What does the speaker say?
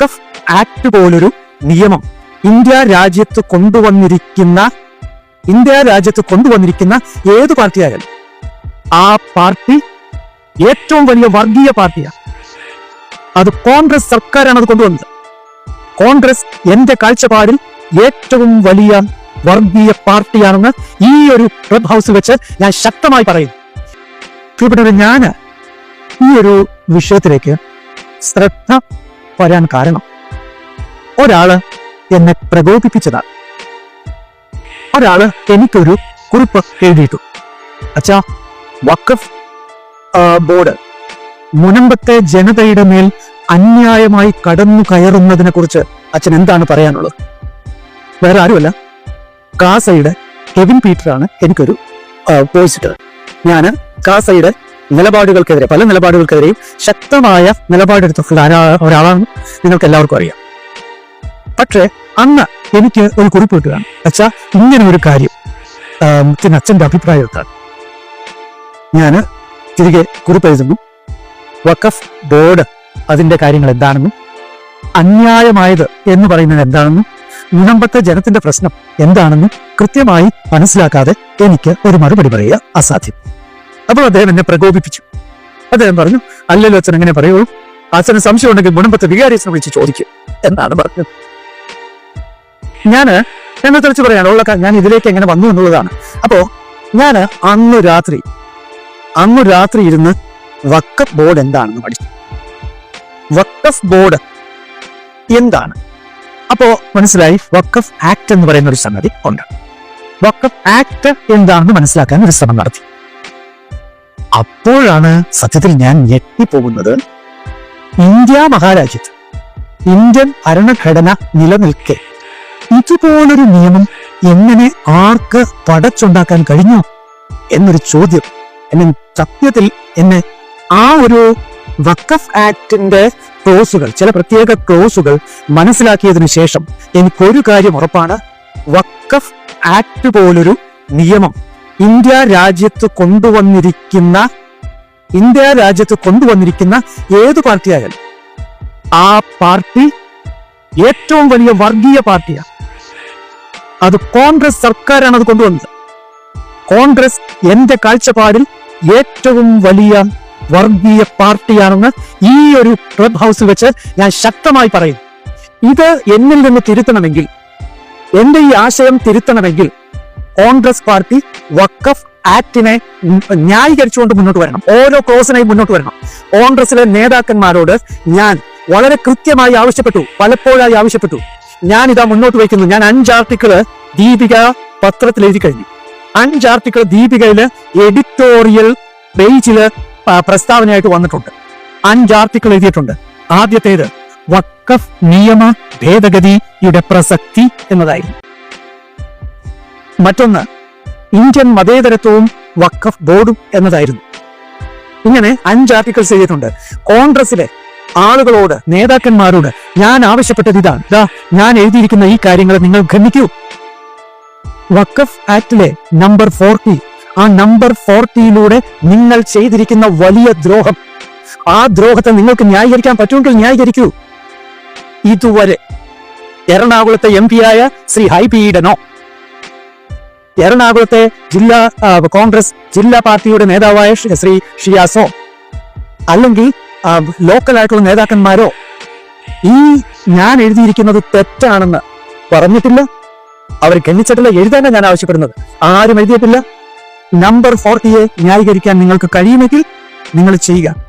വക്കഫ് act പോലൊരു നിയമം. India രാജ്യത്ത് കൊണ്ടുവന്നിരിക്കുന്ന ഇന്ത്യ രാജ്യത്ത് കൊണ്ടുവന്നിരിക്കുന്ന ഏത് പാർട്ടിയായാലും ആ പാർട്ടി ഏറ്റവും വലിയ വർഗീയ പാർട്ടിയാണ് അത് കോൺഗ്രസ് സർക്കാരാണ് അത് കൊണ്ടുവന്നത്. കോൺഗ്രസ് എന്റെ കാഴ്ചപ്പാടിൽ ഏറ്റവും വലിയ വർഗീയ പാർട്ടിയാണെന്ന് ഈ ഒരു ക്ലബ് ഹൗസിൽ വെച്ച് ഞാൻ ശക്തമായി പ്രിയപ്പെട്ടവരെ ഞാൻ ഈ ഒരു വിഷയത്തിലേക്ക് ശ്രദ്ധ വരാൻ കാരണം. ഒരാൾ എന്നെ പ്രകോപിപ്പിച്ചതാണ്. ഒരാൾ എനിക്കൊരു കുറിപ്പ് എഴുതിയിട്ടു. അച്ഛാ വക്കഫ് ബോർഡ് മുനമ്പത്തെ ജനതയുടെ മേൽ അന്യായമായി കടന്നു കയറുന്നതിനെ കുറിച്ച് അച്ഛൻ എന്താണ് പറയാനുള്ളത്? വേറെ ആരുമല്ല. കാസയുടെ കെവിൻ പീറ്റർ ആണ് എനിക്കൊരു വോയിസ് ഞാൻ കാസയുടെ നിലപാടുകൾക്കെതിരെ പല നിലപാടുകൾക്കെതിരെയും ശക്തമായ നിലപാടെടുത്തിട്ടുള്ള ഒരാളാണ് നിങ്ങൾക്ക് എല്ലാവർക്കും അറിയാം. പക്ഷേ അന്ന് എനിക്ക് ഒരു കുറിപ്പ് കിട്ടുകയാണ്. അച്ഛാ ഇങ്ങനെ ഒരു കാര്യം ആം, അച്ഛന്റെ അഭിപ്രായം ഞാൻ തിരികെ കുറിപ്പ് എഴുതുന്നു. വഖഫ് ബോർഡ് അതിന്റെ കാര്യങ്ങൾ എന്താണെന്നും അന്യായമായത് എന്ന് പറയുന്നത് എന്താണെന്നും മുനമ്പത്തെ ജനത്തിന്റെ പ്രശ്നം എന്താണെന്നും കൃത്യമായി മനസ്സിലാക്കാതെ എനിക്ക് ഒരു മറുപടി പറയുക അസാധ്യം. അപ്പോൾ അദ്ദേഹം എന്നെ പ്രകോപിപ്പിച്ചു. അദ്ദേഹം പറഞ്ഞു അല്ലല്ലോ അച്ഛൻ എങ്ങനെ പറയുള്ളൂ. അച്ഛന് സംശയം ഉണ്ടെങ്കിൽ മുനമ്പത്തെ വികാരിയെ വിളിച്ച് ചോദിക്കും. എന്നാണ് പറഞ്ഞത്. ഞാൻ എന്നെ തെളിച്ച് പറയാണ് ഉള്ള ഞാൻ ഇതിലേക്ക് എങ്ങനെ വന്നു എന്നുള്ളതാണ്. അപ്പോ ഞാൻ അന്ന് രാത്രി അന്ന് രാത്രി ഇരുന്ന് വക്കഫ് ബോർഡ് എന്താണെന്ന് പഠിച്ചു. വക്കഫ് ബോർഡ് എന്താണ്? അപ്പോ മനസ്സിലായി വക്കഫ് ആക്ട് എന്ന് പറയുന്ന ഒരു സംഗതി ഉണ്ട്. വക്കഫ് ആക്ട് എന്താണെന്ന് മനസ്സിലാക്കാൻ ഒരു ശ്രമം നടത്തി. അപ്പോഴാണ് സത്യത്തിൽ ഞാൻ ഞെട്ടിപ്പോകുന്നത്. ഇന്ത്യ മഹാരാജ്യത്ത് ഇന്ത്യൻ ഭരണഘടന നിലനിൽക്കെ ഇതുപോലൊരു നിയമം എങ്ങനെ ആർക്ക് പടച്ചുണ്ടാക്കാൻ കഴിഞ്ഞു എന്നൊരു ചോദ്യം എന്നെ സത്യത്തിൽ എന്നെ ആ ഒരു വക്കഫ് ആക്ടിന്റെ ക്ലോസുകൾ ചില പ്രത്യേക ക്ലോസുകൾ മനസ്സിലാക്കിയതിനു ശേഷം എനിക്കൊരു കാര്യം ഉറപ്പാണ്. വക്കഫ് ആക്ട് പോലൊരു നിയമം ഇന്ത്യ രാജ്യത്ത് കൊണ്ടുവന്നിരിക്കുന്ന ഇന്ത്യ രാജ്യത്ത് കൊണ്ടുവന്നിരിക്കുന്ന ഏത് പാർട്ടിയായാലും ആ പാർട്ടി ഏറ്റവും വലിയ വർഗീയ പാർട്ടിയാണ് അത് കോൺഗ്രസ് സർക്കാരാണ് അത് കൊണ്ടുവന്നത്. കോൺഗ്രസ് എന്റെ കാഴ്ചപ്പാടിൽ ഏറ്റവും വലിയ വർഗീയ പാർട്ടിയാണെന്ന് ഈ ഒരു ക്ലബ് ഹൗസിൽ വെച്ച് ഞാൻ ശക്തമായി പറയുന്നു. ഇത് എന്നിൽ നിന്ന് തിരുത്തണമെങ്കിൽ എന്റെ ഈ ആശയം തിരുത്തണമെങ്കിൽ കോൺഗ്രസ് പാർട്ടി വക്കഫ് ആക്ടിനെ ന്യായീകരിച്ചുകൊണ്ട് മുന്നോട്ട് വരണം. ഓരോ ക്ലോസിനെയും മുന്നോട്ട് വരണം. കോൺഗ്രസിലെ നേതാക്കന്മാരോട് ഞാൻ വളരെ കൃത്യമായി ആവശ്യപ്പെട്ടു. പലപ്പോഴായി ആവശ്യപ്പെട്ടു. ഞാൻ ഇതാ മുന്നോട്ട് വയ്ക്കുന്നു. ഞാൻ അഞ്ച് ആർട്ടിക്കിൾ ദീപിക പത്രത്തിൽ എഴുതി കഴിഞ്ഞു. അഞ്ച് ആർട്ടിക്കിൾ ദീപികയിൽ എഡിറ്റോറിയൽ പേജിൽ പ്രസ്താവനയായിട്ട് വന്നിട്ടുണ്ട്. അഞ്ച് ആർട്ടിക്കിൾ എഴുതിയിട്ടുണ്ട്. ആദ്യത്തേത് വക്കഫ് നിയമ ഭേദഗതിയുടെ പ്രസക്തി എന്നതായിരുന്നു. മറ്റൊന്ന് ഇന്ത്യൻ മതേതരത്വവും വക്കഫ് ബോർഡും എന്നതായിരുന്നു. ഇങ്ങനെ അഞ്ച് ആർട്ടിക്കിൾസ് ചെയ്തിട്ടുണ്ട് കോൺഗ്രസിലെ ആളുകളോട് നേതാക്കന്മാരോട് ഞാൻ ആവശ്യപ്പെട്ടത് ഇതാണ്. ദാ ഞാൻ എഴുതിയിരിക്കുന്ന ഈ കാര്യങ്ങൾ നിങ്ങൾ ഗമിക്കൂ വക്കഫ് ആക്ടിലെ നമ്പർ ഫോർട്ടി ആ നമ്പർ ഫോർട്ടിയിലൂടെ നിങ്ങൾ ചെയ്തിരിക്കുന്ന വലിയ ദ്രോഹം. ആ ദ്രോഹത്തെ നിങ്ങൾക്ക് ന്യായീകരിക്കാൻ പറ്റുമെങ്കിൽ ന്യായീകരിക്കൂ. ഇതുവരെ എറണാകുളത്തെ എം ആയ ശ്രീ ഹൈ പി ഈഡനോ എറണാകുളത്തെ ജില്ലാ കോൺഗ്രസ് ജില്ലാ പാർട്ടിയുടെ നേതാവായ ശ്രീ- ഷിയാസോ അല്ലെങ്കിൽ ലോക്കൽ ആയിട്ടുള്ള നേതാക്കന്മാരോ? ഈ ഞാൻ എഴുതിയിരിക്കുന്നത് തെറ്റാണെന്ന് പറഞ്ഞിട്ടില്ല. അവർ ഗണ്ണിച്ചിട്ടില്ല എഴുതാനാണ് ഞാൻ ആവശ്യപ്പെടുന്നത്. ആരും എഴുതിയിട്ടില്ല. നമ്പർ ഫോർട്ടിയെ ന്യായീകരിക്കാൻ നിങ്ങൾക്ക് കഴിയുമെങ്കിൽ നിങ്ങൾ ചെയ്യുക.